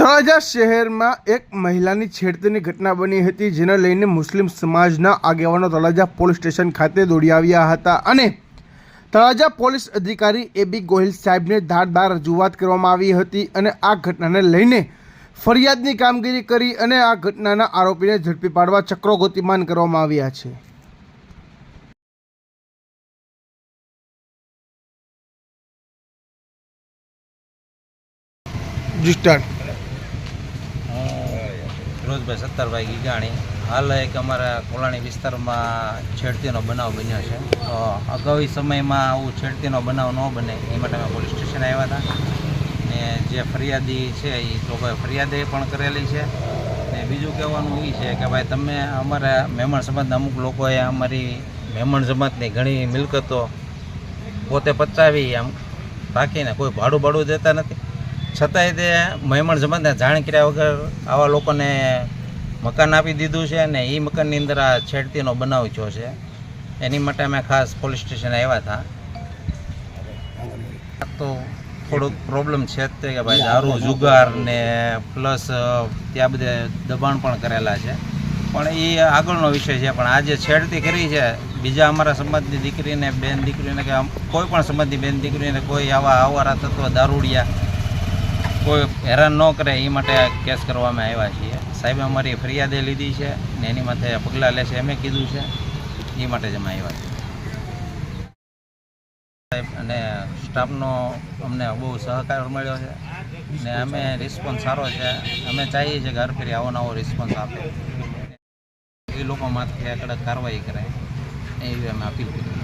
તળાજા શહેરમાં એક મહિલાની છેડતીની ઘટના બની હતી, જેને લઈને મુસ્લિમ સમાજના આગેવાનો તળાજા પોલીસ સ્ટેશન ખાતે દોડી આવ્યા હતા અને તળાજા પોલીસ અધિકારી એબી ગોહિલ સાહેબને ધારદાર રજૂઆત કરવામાં આવી હતી અને આ ઘટનાને લઈને ફરિયાદની કામગીરી કરી અને આ ઘટનાના આરોપીને ઝડપી પાડવા ચક્રો ગતિમાન કરવામાં આવ્યા છે. જી ફિરોઝભાઈ સત્તરભાઈ ગીગાણી. હાલ એક અમારા કોલાણી વિસ્તારમાં છેડતીનો બનાવ બન્યો છે. અગાઉ સમયમાં આવું છેડતીનો બનાવ ન બને એ માટે અમે પોલીસ સ્ટેશન આવ્યા હતા. ને જે ફરિયાદી છે એ લોકોએ ફરિયાદે પણ કરેલી છે. ને બીજું કહેવાનું એ છે કે ભાઈ તમે અમારા મહેમાન સમાજના અમુક લોકોએ અમારી મહેમાન સમાજની ઘણી મિલકતો પોતે પચાવી આમ રાખીને કોઈ ભાડું ભાડું દેતા નથી. છતાંય તે મહેમાન સમાજને જાણ કર્યા વગર આવા લોકોને મકાન આપી દીધું છે અને એ મકાનની અંદર આ છેડતીનો બનાવ થયો છે. એની માટે અમે ખાસ પોલીસ સ્ટેશન આવ્યા હતા. તો થોડુંક પ્રોબ્લેમ છે જ તે કે ભાઈ દારૂ જુગાર ને પ્લસ ત્યાં બધે દબાણ પણ કરેલા છે. પણ એ આગળનો વિષય છે. પણ આ જે છેડતી કરી છે બીજા અમારા સમાજની દીકરીને બેન દીકરીને કે કોઈ પણ સમાજની બેન દીકરીને કોઈ આવા આવારા તત્વ દારૂડિયા કોઈ હેરાન ન કરે એ માટે આ કેસ કરવામાં આવ્યા છીએ. સાહેબે અમારી ફરિયાદે લીધી છે ને એની માથે પગલાં લેશે એમે કીધું છે. એ માટે જ અમે આવ્યા છીએ. સાહેબ, અને સ્ટાફનો અમને બહુ સહકાર મળ્યો છે ને અમે રિસ્પોન્સ સારો છે. અમે ચાહીએ છીએ કે હર ફેરી આવો નવો રિસ્પોન્સ આપે. એ લોકો માથે કડક કાર્યવાહી કરે. એવી અમે અપીલ કરી